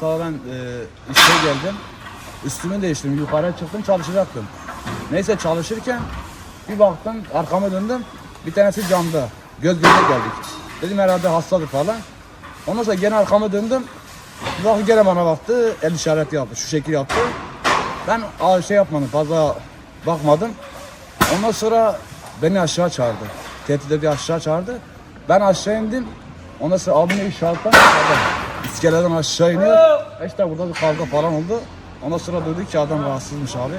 Sonra ben e, işe geldim. Üstümü değiştirdim. Yukarıya çıktım çalışacaktım. Neyse çalışırken bir baktım arkama döndüm. Bir tanesi camda. Göz göze geldik. Dedim herhalde hastadır falan. Ondan sonra gene arkama döndüm. Baktım gene bana baktı. El işareti yaptı. Şu şekil yaptı. Ben şey yapmadım fazla bakmadım. Ondan sonra beni aşağı çağırdı. Tehdit ediyor aşağı çağırdı. Ben aşağı indim. Ondan sonra abine işaretten adam iskeleden aşağı iniyor. İşte burada bir kavga falan oldu. Ondan sonra dedik ki adam rahatsızmış abi.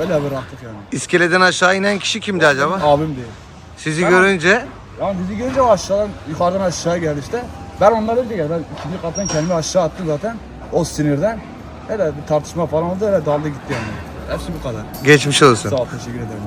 Öyle bıraktık yani. İskeleden aşağı inen kişi kimdi acaba? Abim değil. Sizi Ben- görünce Yani bizi görünce aşağıdan, yukarıdan aşağı geldi işte. Ben ondan önce geldim. Ben ikinci kattan kendimi aşağı attım zaten. O sinirden. Öyle bir tartışma falan oldu. Öyle daldı gitti yani. Hepsi bu kadar. geçmiş olsun. Sağ ol, teşekkür ederim.